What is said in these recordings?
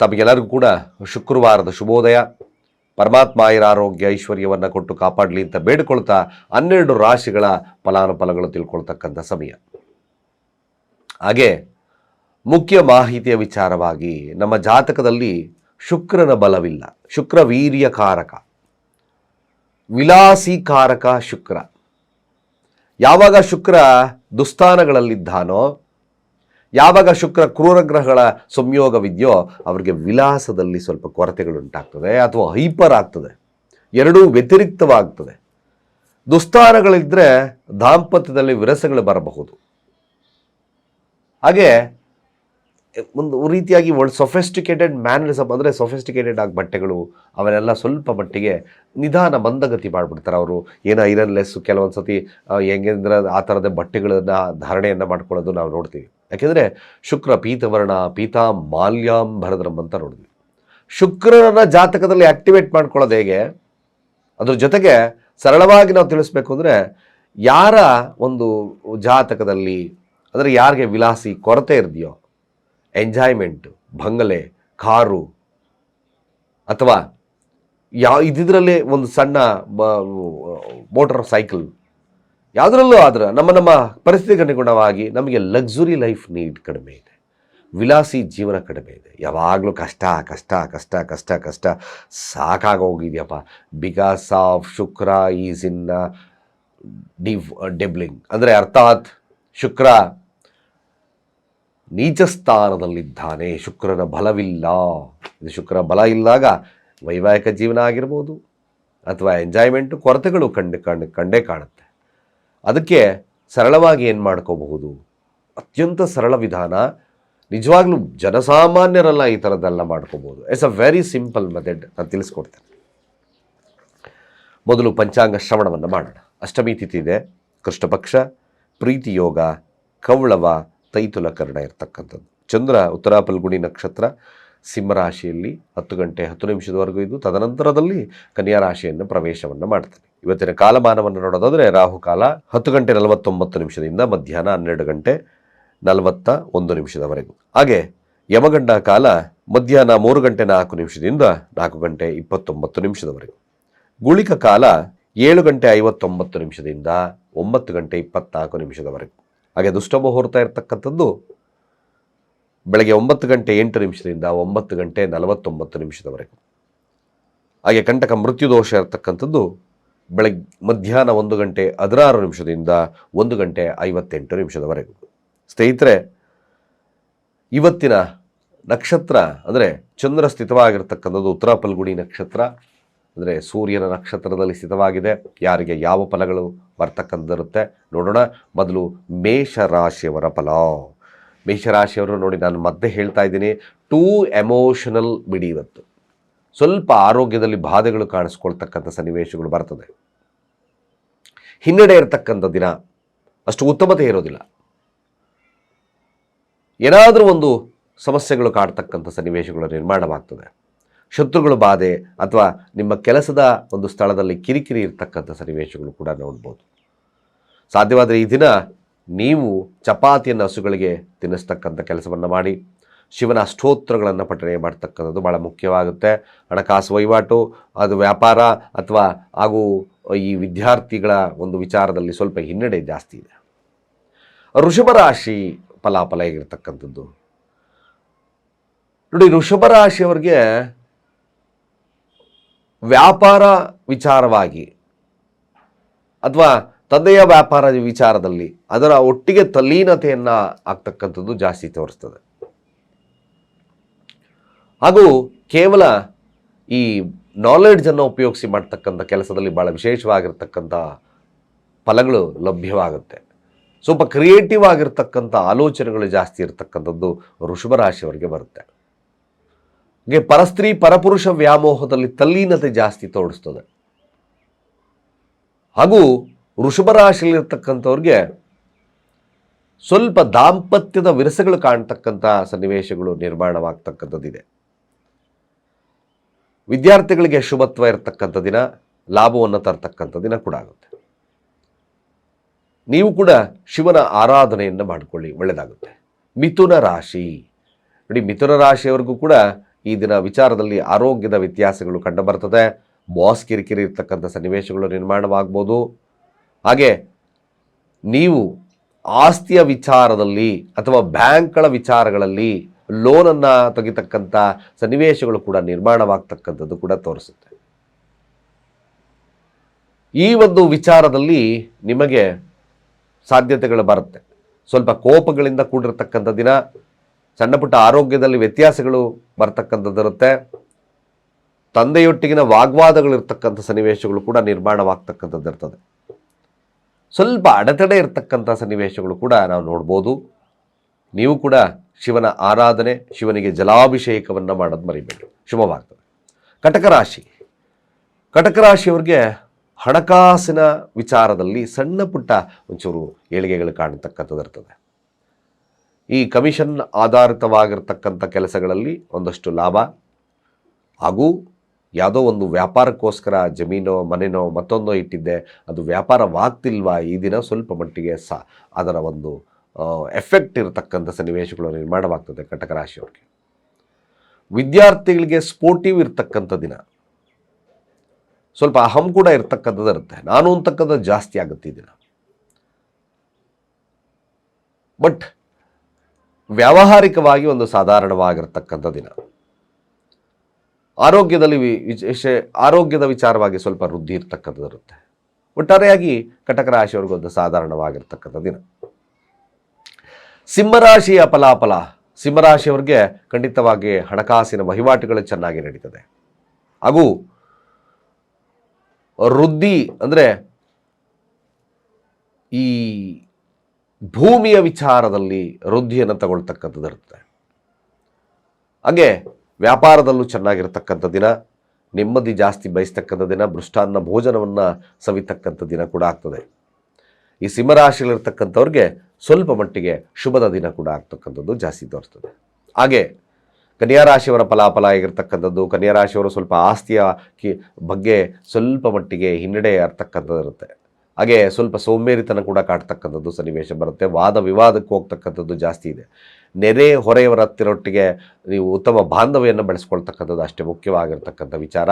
ತಮಗೆಲ್ಲರಿಗೂ ಕೂಡ ಶುಕ್ರವಾರದ ಶುಭೋದಯ. ಪರಮಾತ್ಮ ಆಯುರ ಆರೋಗ್ಯ, ಐಶ್ವರ್ಯವನ್ನು ಕೊಟ್ಟು ಕಾಪಾಡಲಿ ಅಂತ ಬೇಡಿಕೊಳ್ತಾ ಹನ್ನೆರಡು ರಾಶಿಗಳ ಫಲಾನುಫಲಗಳು ತಿಳ್ಕೊಳ್ತಕ್ಕಂಥ ಸಮಯ. ಹಾಗೆ ಮುಖ್ಯ ಮಾಹಿತಿಯ ವಿಚಾರವಾಗಿ ನಮ್ಮ ಜಾತಕದಲ್ಲಿ ಶುಕ್ರನ ಬಲವಿಲ್ಲ. ಶುಕ್ರ ವೀರ್ಯಕಾರಕ ವಿಲಾಸಿಕಾರಕ ಶುಕ್ರ. ಯಾವಾಗ ಶುಕ್ರ ದುಸ್ಥಾನಗಳಲ್ಲಿದ್ದಾನೋ ಯಾವಾಗ ಶುಕ್ರ ಕ್ರೂರ ಗ್ರಹಗಳ ಸಂಯೋಗವಿದೆಯೋ ಅವರಿಗೆ ವಿಲಾಸದಲ್ಲಿ ಸ್ವಲ್ಪ ಕೊರತೆಗಳುಂಟಾಗ್ತದೆ ಅಥವಾ ಹೈಪರ್ ಆಗ್ತದೆ. ಎರಡೂ ವ್ಯತಿರಿಕ್ತವಾಗ್ತದೆ. ದುಸ್ತಾರಗಳಿದ್ದರೆ ದಾಂಪತ್ಯದಲ್ಲಿ ವಿರಸಗಳು ಬರಬಹುದು. ಹಾಗೆ ಒಂದು ರೀತಿಯಾಗಿ ಒಳ್ಳೆ ಸೊಫೆಸ್ಟಿಕೇಟೆಡ್ ಮ್ಯಾನರಿಸಮ್ ಅಂದರೆ ಸೊಫೆಸ್ಟಿಕೇಟೆಡ್ ಆಗಿ ಬಟ್ಟೆಗಳು ಅವನ್ನೆಲ್ಲ ಸ್ವಲ್ಪ ಮಟ್ಟಿಗೆ ನಿಧಾನ ಮಂದಗತಿ ಮಾಡಿಬಿಡ್ತಾರೆ ಅವರು. ಏನೋ ಐರನ್ಲೆಸ್ಸು ಕೆಲವೊಂದು ಸತಿ ಹೆಂಗೆಂದ್ರೆ ಆ ಥರದ ಬಟ್ಟೆಗಳನ್ನು ಧಾರಣೆಯನ್ನು ಮಾಡ್ಕೊಳ್ಳೋದು ನಾವು ನೋಡ್ತೀವಿ. ಯಾಕೆಂದರೆ ಶುಕ್ರ ಪೀತವರ್ಣ ಪೀತಾ ಮಾಲ್ಯಾಂಬರದ್ರಂ ಅಂತ ನೋಡಿದ್ವಿ. ಶುಕ್ರನ ಜಾತಕದಲ್ಲಿ ಆಕ್ಟಿವೇಟ್ ಮಾಡ್ಕೊಳ್ಳೋದು ಹೇಗೆ? ಅದ್ರ ಜೊತೆಗೆ ಸರಳವಾಗಿ ನಾವು ತಿಳಿಸ್ಬೇಕು ಅಂದರೆ ಯಾರ ಒಂದು ಜಾತಕದಲ್ಲಿ, ಅಂದರೆ ಯಾರಿಗೆ ವಿಲಾಸಿ ಕೊರತೆ ಇರದೆಯೋ ಎಂಜಾಯ್ಮೆಂಟ್ ಬಂಗಲೆ, ಕಾರು, ಅಥವಾ ಯಾ ಇದ್ದಿದ್ರಲ್ಲೇ ಒಂದು ಸಣ್ಣ ಮೋಟರ್ ಸೈಕಲ್ ಯಾವುದರಲ್ಲೂ ಆದ್ರೆ ನಮ್ಮ ನಮ್ಮ ಪರಿಸ್ಥಿತಿಗೆ ಅನುಗುಣವಾಗಿ ನಮಗೆ ಲಕ್ಸುರಿ ಲೈಫ್ ನೀಡ್ ಕಡಿಮೆ ಇದೆ. ವಿಲಾಸಿ ಜೀವನ ಕಡಿಮೆ ಇದೆ. ಯಾವಾಗಲೂ ಕಷ್ಟ ಕಷ್ಟ ಕಷ್ಟ ಕಷ್ಟ ಕಷ್ಟ. ಸಾಕಾಗೋಗಿದೆಯಪ್ಪ because of Shukra is in dew ಡೆಬ್ಲಿಂಗ್ ಅಂದರೆ ಅರ್ಥಾತ್ ಶುಕ್ರ ನೀಚ ಸ್ಥಾನದಲ್ಲಿದ್ದಾನೆ ಶುಕ್ರನ ಬಲವಿಲ್ಲ. ಶುಕ್ರ ಬಲ ಇಲ್ಲದಾಗ ವೈವಾಹಿಕ ಜೀವನ ಆಗಿರ್ಬೋದು. ಅಥವಾ ಎಂಜಾಯ್ಮೆಂಟು ಕೊರತೆಗಳು ಕಂಡು ಕಂಡು, ಕಂಡೇ ಕಾಣುತ್ತೆ. ಅದಕ್ಕೆ ಸರಳವಾಗಿ ಏನು ಮಾಡ್ಕೋಬಹುದು? ಅತ್ಯಂತ ಸರಳ ವಿಧಾನ, ನಿಜವಾಗ್ಲೂ ಜನಸಾಮಾನ್ಯರೆಲ್ಲ ಈ ಥರದ್ದೆಲ್ಲ ಮಾಡ್ಕೋಬೋದು it's a very simple method ನಾನು ತಿಳಿಸ್ಕೊಡ್ತೇನೆ. ಮೊದಲು ಪಂಚಾಂಗ ಶ್ರವಣವನ್ನು ಮಾಡೋಣ. ಅಷ್ಟಮಿ ತಿಥಿ ಇದೆ. ಕೃಷ್ಣಪಕ್ಷ ಪ್ರೀತಿಯೋಗ ಕವಳವ ತೈತುಲ ಕರ್ಣ ಇರತಕ್ಕಂಥದ್ದು. ಚಂದ್ರ ಉತ್ತರ ಫಲ್ಗುಣಿ ನಕ್ಷತ್ರ ಸಿಂಹರಾಶಿಯಲ್ಲಿ ಹತ್ತು ಗಂಟೆ ಹತ್ತು ನಿಮಿಷದವರೆಗೂ ಇದು ತದನಂತರದಲ್ಲಿ ಕನ್ಯಾ ರಾಶಿಯನ್ನು ಪ್ರವೇಶವನ್ನು ಮಾಡ್ತಾನೆ. ಇವತ್ತಿನ ಕಾಲಮಾನವನ್ನು ನೋಡೋದಾದರೆ ರಾಹುಕಾಲ ಹತ್ತು ಗಂಟೆ ನಲವತ್ತೊಂಬತ್ತು ನಿಮಿಷದಿಂದ ಮಧ್ಯಾಹ್ನ ಹನ್ನೆರಡು ಗಂಟೆ ನಲವತ್ತ ಒಂದು ನಿಮಿಷದವರೆಗೂ. ಹಾಗೆ ಯಮಗಂಡ ಕಾಲ ಮಧ್ಯಾಹ್ನ ಮೂರು ಗಂಟೆ ನಾಲ್ಕು ನಿಮಿಷದಿಂದ ನಾಲ್ಕು ಗಂಟೆ ಇಪ್ಪತ್ತೊಂಬತ್ತು ನಿಮಿಷದವರೆಗೂ. ಗುಳಿಕ ಕಾಲ ಏಳು ಗಂಟೆ ಐವತ್ತೊಂಬತ್ತು ನಿಮಿಷದಿಂದ ಒಂಬತ್ತು ಗಂಟೆ ಇಪ್ಪತ್ನಾಲ್ಕು ನಿಮಿಷದವರೆಗೂ. ಹಾಗೆ ದುಷ್ಟ ಮುಹೂರ್ತ ಇರತಕ್ಕಂಥದ್ದು ಬೆಳಗ್ಗೆ ಒಂಬತ್ತು ಗಂಟೆ ಎಂಟು ನಿಮಿಷದಿಂದ ಒಂಬತ್ತು ಗಂಟೆ ನಲವತ್ತೊಂಬತ್ತು ನಿಮಿಷದವರೆಗೂ. ಹಾಗೆ ಕಂಟಕ ಮೃತ್ಯು ದೋಷ ಇರತಕ್ಕಂಥದ್ದು ಬೆಳಗ್ಗೆ ಮಧ್ಯಾಹ್ನ ಒಂದು ಗಂಟೆ ಹದಿನಾರು ನಿಮಿಷದಿಂದ ಒಂದು ಗಂಟೆ ಐವತ್ತೆಂಟು ನಿಮಿಷದವರೆಗೂ. ಸ್ನೇಹಿತರೆ, ಇವತ್ತಿನ ನಕ್ಷತ್ರ ಅಂದರೆ ಚಂದ್ರ ಸ್ಥಿತವಾಗಿರ್ತಕ್ಕಂಥದ್ದು ಉತ್ತರ ಪಲ್ಗುಡಿ ನಕ್ಷತ್ರ, ಅಂದರೆ ಸೂರ್ಯನ ನಕ್ಷತ್ರದಲ್ಲಿ ಸ್ಥಿತವಾಗಿದೆ. ಯಾರಿಗೆ ಯಾವ ಫಲಗಳು ಬರ್ತಕ್ಕಂಥದ್ದಿರುತ್ತೆ ನೋಡೋಣ. ಮೊದಲು ಮೇಷರಾಶಿಯವರ ಫಲ. ಮೇಷರಾಶಿಯವರು ನೋಡಿ ನಾನು ಮತ್ತೆ ಹೇಳ್ತಾ ಇದ್ದೀನಿ. ಟೂ ಎಮೋಷನಲ್ ಬಿಡಿ ಇವತ್ತು. ಸ್ವಲ್ಪ ಆರೋಗ್ಯದಲ್ಲಿ ಬಾಧೆಗಳು ಕಾಣಿಸ್ಕೊಳ್ತಕ್ಕಂಥ ಸನ್ನಿವೇಶಗಳು ಬರ್ತದೆ. ಹಿನ್ನಡೆ ಇರತಕ್ಕಂಥ ದಿನ ಅಷ್ಟು ಉತ್ತಮತೆ ಇರೋದಿಲ್ಲ. ಏನಾದರೂ ಒಂದು ಸಮಸ್ಯೆಗಳು ಕಾಡ್ತಕ್ಕಂಥ ಸನ್ನಿವೇಶಗಳು ನಿರ್ಮಾಣವಾಗ್ತದೆ. ಶತ್ರುಗಳು ಬಾಧೆ ಅಥವಾ ನಿಮ್ಮ ಕೆಲಸದ ಒಂದು ಸ್ಥಳದಲ್ಲಿ ಕಿರಿಕಿರಿ ಇರತಕ್ಕಂಥ ಸನ್ನಿವೇಶಗಳು ಕೂಡ ನೋಡ್ಬೋದು. ಸಾಧ್ಯವಾದರೆ ಈ ದಿನ ನೀವು ಚಪಾತಿಯನ್ನು ಹಸುಗಳಿಗೆ ತಿನ್ನಿಸ್ತಕ್ಕಂಥ ಕೆಲಸವನ್ನು ಮಾಡಿ ಶಿವನ ಅಷ್ಟೋತ್ರಗಳನ್ನು ಪಠನೆ ಮಾಡ್ತಕ್ಕಂಥದ್ದು ಭಾಳ ಮುಖ್ಯವಾಗುತ್ತೆ. ಹಣಕಾಸು ವಹಿವಾಟು, ಅದು ವ್ಯಾಪಾರ ಅಥವಾ ಹಾಗೂ ಈ ವಿದ್ಯಾರ್ಥಿಗಳ ಒಂದು ವಿಚಾರದಲ್ಲಿ ಸ್ವಲ್ಪ ಹಿನ್ನಡೆ ಜಾಸ್ತಿ ಇದೆ. ಋಷಭ ರಾಶಿ ಫಲಾಫಲ ಹೇಗಿರ್ತಕ್ಕಂಥದ್ದು? ನೋಡಿ, ಋಷಭ ರಾಶಿಯವರಿಗೆ ವ್ಯಾಪಾರ ವಿಚಾರವಾಗಿ ಅಥವಾ ತಂದೆಯ ವ್ಯಾಪಾರ ವಿಚಾರದಲ್ಲಿ ಅದರ ಒಟ್ಟಿಗೆ ತಲ್ಲೀನತೆಯನ್ನು ಆಗ್ತಕ್ಕಂಥದ್ದು ಜಾಸ್ತಿ ತೋರಿಸ್ತದೆ. ಹಾಗೂ ಕೇವಲ ಈ ನಾಲೆಡ್ಜನ್ನು ಉಪಯೋಗಿಸಿ ಮಾಡ್ತಕ್ಕಂಥ ಕೆಲಸದಲ್ಲಿ ಭಾಳ ವಿಶೇಷವಾಗಿರ್ತಕ್ಕಂಥ ಫಲಗಳು ಲಭ್ಯವಾಗುತ್ತೆ. ಸ್ವಲ್ಪ ಕ್ರಿಯೇಟಿವ್ ಆಗಿರ್ತಕ್ಕಂಥ ಆಲೋಚನೆಗಳು ಜಾಸ್ತಿ ಇರತಕ್ಕಂಥದ್ದು ಋಷಭ ರಾಶಿಯವರಿಗೆ ಬರುತ್ತೆ. ಗೆ ಪರಸ್ತ್ರೀ ಪರಪುರುಷ ವ್ಯಾಮೋಹದಲ್ಲಿ ತಲ್ಲೀನತೆ ಜಾಸ್ತಿ ತೋರಿಸ್ತದೆ. ಹಾಗೂ ವೃಷಭರಾಶಿಯಲ್ಲಿರ್ತಕ್ಕಂಥವ್ರಿಗೆ ಸ್ವಲ್ಪ ದಾಂಪತ್ಯದ ವಿರಸಗಳು ಕಾಣ್ತಕ್ಕಂಥ ಸನ್ನಿವೇಶಗಳು ನಿರ್ಮಾಣವಾಗ್ತಕ್ಕಂಥದ್ದಿದೆ. ವಿದ್ಯಾರ್ಥಿಗಳಿಗೆ ಶುಭತ್ವ ಇರತಕ್ಕಂಥ ದಿನ, ಲಾಭವನ್ನು ತರ್ತಕ್ಕಂಥ ದಿನ ಕೂಡ ಆಗುತ್ತೆ. ನೀವು ಕೂಡ ಶಿವನ ಆರಾಧನೆಯನ್ನು ಮಾಡಿಕೊಳ್ಳಿ ಒಳ್ಳೆಯದಾಗುತ್ತೆ ಮಿಥುನ ರಾಶಿ. ನೋಡಿ, ಮಿಥುನ ರಾಶಿಯವರೆಗೂ ಕೂಡ ಈ ದಿನ ವಿಚಾರದಲ್ಲಿ ಆರೋಗ್ಯದ ವ್ಯತ್ಯಾಸಗಳು ಕಂಡುಬರ್ತದೆ ಬಾಸ್ ಕಿರಿಕಿರಿ ಇರ್ತಕ್ಕಂಥ ಸನ್ನಿವೇಶಗಳು ನಿರ್ಮಾಣವಾಗ್ಬೋದು. ಹಾಗೆ ನೀವು ಆಸ್ತಿಯ ವಿಚಾರದಲ್ಲಿ ಅಥವಾ ಬ್ಯಾಂಕ್ಗಳ ವಿಚಾರಗಳಲ್ಲಿ ಲೋನನ್ನು ತೆಗಿತಕ್ಕಂಥ ಸನ್ನಿವೇಶಗಳು ಕೂಡ ನಿರ್ಮಾಣವಾಗ್ತಕ್ಕಂಥದ್ದು ಕೂಡ ತೋರಿಸುತ್ತೆ. ಈ ಒಂದು ವಿಚಾರದಲ್ಲಿ ನಿಮಗೆ ಸಾಧ್ಯತೆಗಳು ಬರುತ್ತೆ. ಸ್ವಲ್ಪ ಕೋಪಗಳಿಂದ ಕೂಡಿರತಕ್ಕಂಥ ದಿನ, ಸಣ್ಣ ಪುಟ್ಟ ಆರೋಗ್ಯದಲ್ಲಿ ವ್ಯತ್ಯಾಸಗಳು ಬರ್ತಕ್ಕಂಥದ್ದಿರುತ್ತೆ. ತಂದೆಯೊಟ್ಟಿಗಿನ ವಾಗ್ವಾದಗಳಿರ್ತಕ್ಕಂಥ ಸನ್ನಿವೇಶಗಳು ಕೂಡ ನಿರ್ಮಾಣವಾಗ್ತಕ್ಕಂಥದ್ದಿರ್ತದೆ. ಸ್ವಲ್ಪ ಅಡೆತಡೆ ಇರತಕ್ಕಂಥ ಸನ್ನಿವೇಶಗಳು ಕೂಡ ನಾವು ನೋಡ್ಬೋದು. ನೀವು ಕೂಡ ಶಿವನ ಆರಾಧನೆ, ಶಿವನಿಗೆ ಜಲಾಭಿಷೇಕವನ್ನು ಮಾಡೋದು ಮರಿಬೇಡಿ. ಶುಭವಾಗ್ತದೆ. ಕಟಕ ರಾಶಿ. ಕಟಕ ರಾಶಿಯವ್ರಿಗೆ ಹಣಕಾಸಿನ ವಿಚಾರದಲ್ಲಿ ಸಣ್ಣ ಪುಟ್ಟ ಒಂಚೂರು ಏಳಿಗೆಗಳು ಕಾಣತಕ್ಕಂಥದ್ದು ಇರ್ತದೆ. ಈ ಕಮಿಷನ್ ಆಧಾರಿತವಾಗಿರ್ತಕ್ಕಂಥ ಕೆಲಸಗಳಲ್ಲಿ ಒಂದಷ್ಟು ಲಾಭ. ಹಾಗೂ ಯಾವುದೋ ಒಂದು ವ್ಯಾಪಾರಕ್ಕೋಸ್ಕರ ಜಮೀನೋ, ಮನೆನೋ ಮತ್ತೊಂದೋ ಇಟ್ಟಿದ್ದೆ, ಅದು ವ್ಯಾಪಾರವಾಗ್ತಿಲ್ವಾ? ಈ ದಿನ ಸ್ವಲ್ಪ ಮಟ್ಟಿಗೆ ಸ ಅದರ ಒಂದು ಎಫೆಕ್ಟ್ ಇರತಕ್ಕಂಥ ಸನ್ನಿವೇಶಗಳು ನಿರ್ಮಾಣವಾಗ್ತದೆ ಕಟಕ ರಾಶಿಯವ್ರಿಗೆ. ವಿದ್ಯಾರ್ಥಿಗಳಿಗೆ ಸ್ಪೋರ್ಟಿವ್ ಇರ್ತಕ್ಕಂಥ ದಿನ. ಸ್ವಲ್ಪ ಅಹಂ ಕೂಡ ಇರತಕ್ಕಂಥದ್ದು ಇರುತ್ತೆ. ನಾನು ಅಂತಕ್ಕಂಥದ್ದು ಜಾಸ್ತಿ ಆಗುತ್ತೆ ಈ ದಿನ. ಬಟ್ ವ್ಯಾವಹಾರಿಕವಾಗಿ ಒಂದು ಸಾಧಾರಣವಾಗಿರ್ತಕ್ಕಂಥ ದಿನ. ಆರೋಗ್ಯದಲ್ಲಿ ವಿಶೇಷ ಆರೋಗ್ಯದ ವಿಚಾರವಾಗಿ ಸ್ವಲ್ಪ ವೃದ್ಧಿ ಇರ್ತಕ್ಕಂಥದ್ದು ಇರುತ್ತೆ. ಒಟ್ಟಾರೆಯಾಗಿ ಕಟಕ ರಾಶಿಯವ್ರಿಗೆ ಒಂದು ಸಾಧಾರಣವಾಗಿರ್ತಕ್ಕಂಥ ದಿನ. ಸಿಂಹರಾಶಿಯ ಫಲಾಫಲ. ಸಿಂಹರಾಶಿಯವರಿಗೆ ಖಂಡಿತವಾಗಿ ಹಣಕಾಸಿನ ವಹಿವಾಟುಗಳು ಚೆನ್ನಾಗಿ ನಡೀತದೆ. ಹಾಗೂ ವೃದ್ಧಿ ಅಂದರೆ ಈ ಭೂಮಿಯ ವಿಚಾರದಲ್ಲಿ ವೃದ್ಧಿಯನ್ನು ತಗೊಳ್ತಕ್ಕಂಥದ್ದು ಇರುತ್ತೆ. ಹಾಗೆ ವ್ಯಾಪಾರದಲ್ಲೂ ಚೆನ್ನಾಗಿರ್ತಕ್ಕಂಥ ದಿನ, ನೆಮ್ಮದಿ ಜಾಸ್ತಿ ಬಯಸ್ತಕ್ಕಂಥ ದಿನ ಭೃಷ್ಟಾನ್ನ ಭೋಜನವನ್ನು ಸವಿತಕ್ಕಂಥ ದಿನ ಕೂಡ ಆಗ್ತದೆ. ಈ ಸಿಂಹರಾಶಿಯಲ್ಲಿರ್ತಕ್ಕಂಥವ್ರಿಗೆ ಸ್ವಲ್ಪ ಮಟ್ಟಿಗೆ ಶುಭದ ದಿನ ಕೂಡ ಆಗ್ತಕ್ಕಂಥದ್ದು ಜಾಸ್ತಿ ತೋರಿಸ್ತದೆ ಹಾಗೆ ಕನ್ಯಾ ರಾಶಿಯವರ ಫಲಾಫಲ ಆಗಿರ್ತಕ್ಕಂಥದ್ದು, ಕನ್ಯಾ ರಾಶಿಯವರು ಸ್ವಲ್ಪ ಆಸ್ತಿಯ ಕಿ ಬಗ್ಗೆ ಸ್ವಲ್ಪ ಮಟ್ಟಿಗೆ ಹಿನ್ನಡೆ ಇರ್ತಕ್ಕಂಥದ್ದು ಇರುತ್ತೆ. ಹಾಗೆ ಸ್ವಲ್ಪ ಸೋಂಬೇರಿತನ ಕೂಡ ಕಾಡ್ತಕ್ಕಂಥದ್ದು ಸನ್ನಿವೇಶ ಬರುತ್ತೆ. ವಾದ ವಿವಾದಕ್ಕೆ ಹೋಗ್ತಕ್ಕಂಥದ್ದು ಜಾಸ್ತಿ ಇದೆ. ನೆರೆ ಹೊರೆಯವರ ಹತ್ತಿರೊಟ್ಟಿಗೆ ನೀವು ಉತ್ತಮ ಬಾಂಧವ್ಯವನ್ನು ಬೆಳೆಸ್ಕೊಳ್ತಕ್ಕಂಥದ್ದು ಅಷ್ಟೇ ಮುಖ್ಯವಾಗಿರ್ತಕ್ಕಂಥ ವಿಚಾರ.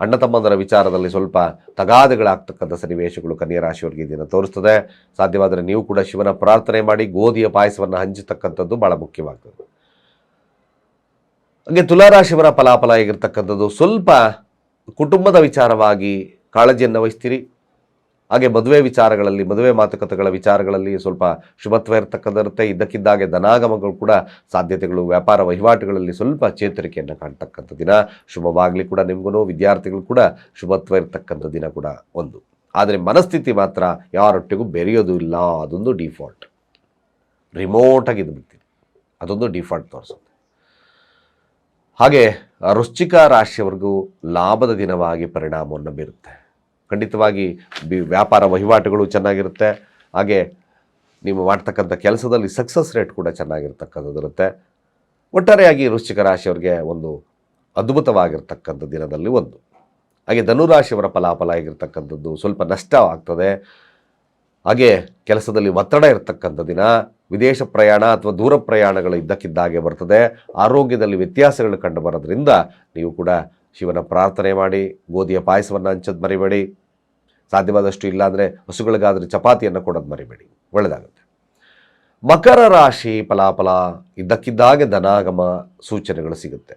ಅಣ್ಣ ತಮ್ಮಂದರ ವಿಚಾರದಲ್ಲಿ ಸ್ವಲ್ಪ ತಗಾದೆಗಳಾಗ್ತಕ್ಕಂಥ ಸನ್ನಿವೇಶಗಳು ಕನ್ಯಾ ರಾಶಿಯವರಿಗೆ ಇದನ್ನು ದಿನ ತೋರಿಸ್ತದೆ. ಸಾಧ್ಯವಾದರೆ ನೀವು ಕೂಡ ಶಿವನ ಪ್ರಾರ್ಥನೆ ಮಾಡಿ ಗೋಧಿಯ ಪಾಯಸವನ್ನು ಹಂಚತಕ್ಕಂಥದ್ದು ಭಾಳ ಮುಖ್ಯವಾಗ್ತದೆ. ಹಾಗೆ ತುಲಾರಾಶಿಯವರ ಫಲಾಫಲ ಆಗಿರ್ತಕ್ಕಂಥದ್ದು ಸ್ವಲ್ಪ ಕುಟುಂಬದ ವಿಚಾರವಾಗಿ ಕಾಳಜಿಯನ್ನು ವಹಿಸ್ತೀರಿ. ಹಾಗೆ ಮದುವೆ ವಿಚಾರಗಳಲ್ಲಿ, ಮದುವೆ ಮಾತುಕತೆಗಳ ವಿಚಾರಗಳಲ್ಲಿ ಸ್ವಲ್ಪ ಶುಭತ್ವ ಇರತಕ್ಕಂಥಿರುತ್ತೆ ಇದ್ದಕ್ಕಿದ್ದಾಗೆ ಧನಾಗಮಗಳು ಕೂಡ ಸಾಧ್ಯತೆಗಳು, ವ್ಯಾಪಾರ ವಹಿವಾಟುಗಳಲ್ಲಿ ಸ್ವಲ್ಪ ಚೇತರಿಕೆಯನ್ನು ಕಾಣ್ತಕ್ಕಂಥ ದಿನ. ಶುಭವಾಗಲಿ ಕೂಡ ನಿಮಗೂ ವಿದ್ಯಾರ್ಥಿಗಳು ಕೂಡ ಶುಭತ್ವ ಇರತಕ್ಕಂಥ ದಿನ ಕೂಡ ಒಂದು. ಆದರೆ ಮನಸ್ಥಿತಿ ಮಾತ್ರ ಯಾರೊಟ್ಟಿಗೂ ಬೆರೆಯೋದು ಇಲ್ಲ, ಅದೊಂದು ಡಿಫಾಲ್ಟ್. ರಿಮೋಟಾಗಿ ಇದು ಬಿಡ್ತೀರಿ ಅದೊಂದು ಡಿಫಾಲ್ಟ್ ತೋರಿಸುತ್ತೆ. ಹಾಗೆ ವೃಶ್ಚಿಕ ರಾಶಿಯವರೆಗೂ ಲಾಭದ ದಿನವಾಗಿ ಪರಿಣಾಮವನ್ನು ಬೀರುತ್ತೆ. ಖಂಡಿತವಾಗಿ ವ್ಯಾಪಾರ ವಹಿವಾಟುಗಳು ಚೆನ್ನಾಗಿರುತ್ತೆ. ಹಾಗೆ ನೀವು ಮಾಡ್ತಕ್ಕಂಥ ಕೆಲಸದಲ್ಲಿ ಸಕ್ಸಸ್ ರೇಟ್ ಕೂಡ ಚೆನ್ನಾಗಿರ್ತಕ್ಕಂಥದ್ದಿರುತ್ತೆ. ಒಟ್ಟಾರೆಯಾಗಿ ವೃಶ್ಚಿಕ ರಾಶಿಯವರಿಗೆ ಒಂದು ಅದ್ಭುತವಾಗಿರ್ತಕ್ಕಂಥ ದಿನದಲ್ಲಿ ಒಂದು. ಹಾಗೆ ಧನುರಾಶಿಯವರ ಫಲಾಫಲ ಆಗಿರ್ತಕ್ಕಂಥದ್ದು ಸ್ವಲ್ಪ ನಷ್ಟ ಆಗ್ತದೆ ಹಾಗೆ ಕೆಲಸದಲ್ಲಿ ಒತ್ತಡ ಇರತಕ್ಕಂಥ ದಿನ, ವಿದೇಶ ಪ್ರಯಾಣ ಅಥವಾ ದೂರ ಪ್ರಯಾಣಗಳು ಇದ್ದಕ್ಕಿದ್ದಾಗೆ ಬರ್ತದೆ. ಆರೋಗ್ಯದಲ್ಲಿ ವ್ಯತ್ಯಾಸಗಳು ಕಂಡು ನೀವು ಕೂಡ ಶಿವನ ಪ್ರಾರ್ಥನೆ ಮಾಡಿ, ಗೋಧಿಯ ಪಾಯಸವನ್ನು ಹಂಚೋದು ಮರಿಬೇಡಿ. ಸಾಧ್ಯವಾದಷ್ಟು ಇಲ್ಲಾಂದರೆ ಹಸುಗಳಿಗಾದರೆ ಚಪಾತಿಯನ್ನು ಕೊಡೋದು ಮರಿಬೇಡಿ. ಒಳ್ಳೆಯದಾಗುತ್ತೆ ಮಕರ ರಾಶಿ ಫಲಾಫಲ ಇದ್ದಕ್ಕಿದ್ದಾಗೆ ಧನಾಗಮ ಸೂಚನೆಗಳು ಸಿಗುತ್ತೆ.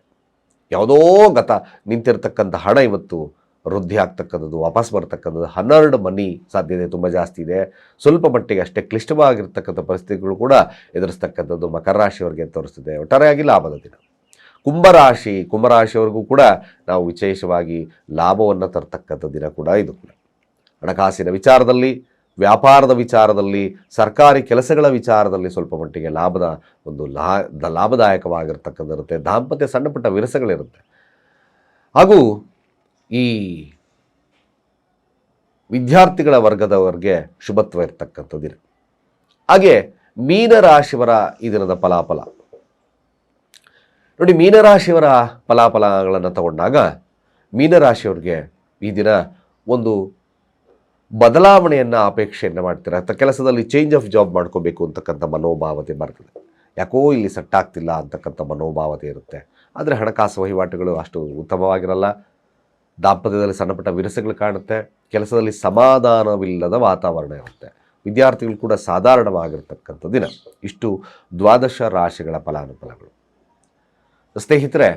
ಯಾವುದೋ ಗತ ನಿಂತಿರ್ತಕ್ಕಂಥ ಹಣ ಇವತ್ತು ವೃದ್ಧಿ ಆಗ್ತಕ್ಕಂಥದ್ದು, ವಾಪಸ್ ಬರ್ತಕ್ಕಂಥದ್ದು, ಹನ್ನೆರಡು ಮನಿ ಸಾಧ್ಯತೆ ತುಂಬ ಜಾಸ್ತಿ ಇದೆ. ಸ್ವಲ್ಪ ಮಟ್ಟಿಗೆ ಅಷ್ಟೇ ಕ್ಲಿಷ್ಟವಾಗಿರ್ತಕ್ಕಂಥ ಪರಿಸ್ಥಿತಿಗಳು ಕೂಡ ಎದುರಿಸ್ತಕ್ಕಂಥದ್ದು ಮಕರ ರಾಶಿಯವರಿಗೆ ತೋರಿಸ್ತಿದೆ. ಒಟ್ಟಾರೆಯಾಗಿ ಲಾಭದ ದಿನ. ಕುಂಭರಾಶಿ ಕುಂಭರಾಶಿಯವರೆಗೂ ಕೂಡ ನಾವು ವಿಶೇಷವಾಗಿ ಲಾಭವನ್ನು ತರ್ತಕ್ಕಂಥ ದಿನ ಕೂಡ ಇದು. ಕೂಡ ಹಣಕಾಸಿನ ವಿಚಾರದಲ್ಲಿ, ವ್ಯಾಪಾರದ ವಿಚಾರದಲ್ಲಿ, ಸರ್ಕಾರಿ ಕೆಲಸಗಳ ವಿಚಾರದಲ್ಲಿ ಸ್ವಲ್ಪ ಮಟ್ಟಿಗೆ ಲಾಭದ ಒಂದು ಲಾ ಲಾಭದಾಯಕವಾಗಿರ್ತಕ್ಕಂಥಿರುತ್ತೆ ದಾಂಪತ್ಯ ಸಣ್ಣಪುಟ್ಟ ವಿರಸಗಳಿರುತ್ತೆ. ಹಾಗೂ ಈ ವಿದ್ಯಾರ್ಥಿಗಳ ವರ್ಗದವರಿಗೆ ಶುಭತ್ವ ಇರತಕ್ಕಂಥದ್ದಿದೆ. ಹಾಗೆ ಮೀನರಾಶಿಯವರ ಈ ದಿನದ ಫಲಾಫಲ. ನೋಡಿ, ಮೀನರಾಶಿಯವರ ಫಲಾಫಲಗಳನ್ನು ತಗೊಂಡಾಗ ಮೀನರಾಶಿಯವ್ರಿಗೆ ಈ ದಿನ ಒಂದು ಬದಲಾವಣೆಯನ್ನು ಅಪೇಕ್ಷೆಯನ್ನು ಮಾಡ್ತೀರ? ಅಥವಾ ಕೆಲಸದಲ್ಲಿ ಚೇಂಜ್ ಆಫ್ ಜಾಬ್ ಮಾಡ್ಕೋಬೇಕು ಅಂತಕ್ಕಂಥ ಮನೋಭಾವತೆ ಬರ್ತದೆ. ಯಾಕೋ ಇಲ್ಲಿ ಸೆಟ್ ಆಗ್ತಿಲ್ಲ ಅಂತಕ್ಕಂಥ ಮನೋಭಾವತೆ ಇರುತ್ತೆ. ಆದರೆ ಹಣಕಾಸು ವಹಿವಾಟುಗಳು ಅಷ್ಟು ಉತ್ತಮವಾಗಿರಲ್ಲ. ದಾಂಪತ್ಯದಲ್ಲಿ ಸಣ್ಣಪುಟ್ಟ ವಿರಸಗಳು ಕಾಣುತ್ತೆ. ಕೆಲಸದಲ್ಲಿ ಸಮಾಧಾನವಿಲ್ಲದ ವಾತಾವರಣ ಇರುತ್ತೆ. ವಿದ್ಯಾರ್ಥಿಗಳು ಕೂಡ ಸಾಧಾರಣವಾಗಿರ್ತಕ್ಕಂಥ ದಿನ. ಇಷ್ಟು ದ್ವಾದಶ ರಾಶಿಗಳ ಫಲಾನುಫಲಗಳು. ಸ್ನೇಹಿತರೆ,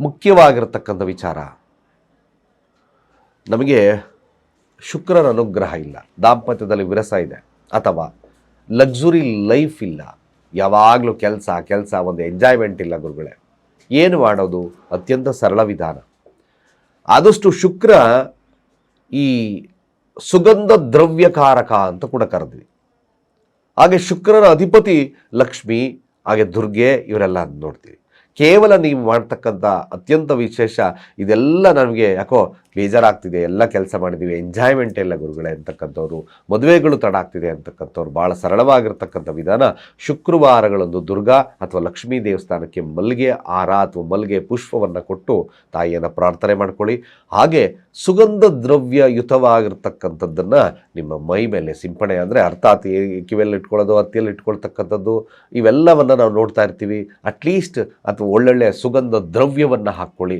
ಮುಖ್ಯವಾಗಿರತಕ್ಕಂಥ ವಿಚಾರ ನಮಗೆ ಶುಕ್ರನ ಅನುಗ್ರಹ ಇಲ್ಲ. ದಾಂಪತ್ಯದಲ್ಲಿ ವಿರಸ ಇದೆ. ಅಥವಾ ಲಕ್ಸುರಿ ಲೈಫ್ ಇಲ್ಲ. ಯಾವಾಗಲೂ ಕೆಲಸ ಕೆಲಸ, ಒಂದು ಎಂಜಾಯ್ಮೆಂಟ್ ಇಲ್ಲ ಗುರುಗಳೇ. ಏನು ಮಾಡೋದು? ಅತ್ಯಂತ ಸರಳ ವಿಧಾನ. ಆದಷ್ಟು ಶುಕ್ರ ಈ ಸುಗಂಧ ದ್ರವ್ಯಕಾರಕ ಅಂತ ಕೂಡ ಕರೆದ್ವಿ. ಹಾಗೆ ಶುಕ್ರನ ಅಧಿಪತಿ ಲಕ್ಷ್ಮಿ, ಹಾಗೆ ದುರ್ಗೆ ಇವರೆಲ್ಲ ನೋಡ್ತೀವಿ. ಕೇವಲ ನೀವು ಮಾಡ್ತಕ್ಕಂಥ ಅತ್ಯಂತ ವಿಶೇಷ, ಇದೆಲ್ಲ ನಮಗೆ ಯಾಕೋ ಬೇಜಾರಾಗ್ತಿದೆ, ಎಲ್ಲ ಕೆಲಸ ಮಾಡಿದ್ದೀವಿ ಎಂಜಾಯ್ಮೆಂಟ್ ಇಲ್ಲ ಗುರುಗಳೇ ಅಂತಕ್ಕಂಥವ್ರು, ಮದುವೆಗಳು ತಡ ಆಗ್ತಿದೆ ಅಂತಕ್ಕಂಥವ್ರು ಭಾಳ ಸರಳವಾಗಿರ್ತಕ್ಕಂಥ ವಿಧಾನ. ಶುಕ್ರವಾರಗಳಂದು ದುರ್ಗಾ ಅಥವಾ ಲಕ್ಷ್ಮೀ ದೇವಸ್ಥಾನಕ್ಕೆ ಮಲ್ಲಿಗೆ ಆರ ಅಥವಾ ಮಲ್ಲಿಗೆ ಪುಷ್ಪವನ್ನು ಕೊಟ್ಟು ತಾಯಿಯನ್ನು ಪ್ರಾರ್ಥನೆ ಮಾಡ್ಕೊಳ್ಳಿ. ಹಾಗೆ ಸುಗಂಧ ದ್ರವ್ಯಯುತವಾಗಿರ್ತಕ್ಕಂಥದ್ದನ್ನು ನಿಮ್ಮ ಮೈ ಮೇಲೆ ಸಿಂಪಣೆ ಅಂದರೆ ಅರ್ಥಾತ್ ಕಿವಿಯಲ್ಲಿ ಇಟ್ಕೊಳ್ಳೋದು, ಹತ್ತಿಯಲ್ಲಿ ಇಟ್ಕೊಳ್ತಕ್ಕಂಥದ್ದು, ಇವೆಲ್ಲವನ್ನು ನಾವು ನೋಡ್ತಾ ಇರ್ತೀವಿ. ಅಟ್ಲೀಸ್ಟ್ ಅಥವಾ ಒಳ್ಳೊಳ್ಳೆಯ ಸುಗಂಧ ದ್ರವ್ಯವನ್ನು ಹಾಕ್ಕೊಳ್ಳಿ.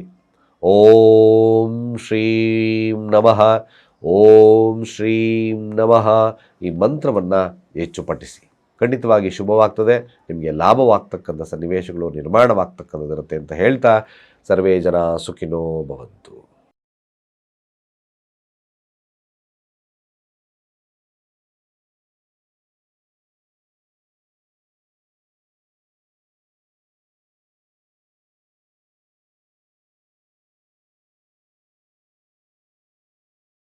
ಓಂ ಶ್ರೀಂ ನಮಃ. ಓಂ ಶ್ರೀಂ ನಮಃ. ಈ ಮಂತ್ರವನ್ನು ಹೆಚ್ಚು ಪಠಿಸಿ ಖಂಡಿತವಾಗಿ ಶುಭವಾಗ್ತದೆ. ನಿಮಗೆ ಲಾಭವಾಗ್ತಕ್ಕಂಥ ಸನ್ನಿವೇಶಗಳು ನಿರ್ಮಾಣವಾಗ್ತಕ್ಕಂಥದ್ದಿರುತ್ತೆ ಅಂತ ಹೇಳ್ತಾ ಸರ್ವೇ ಜನ ಸುಖಿನೋ ಭವಂತು.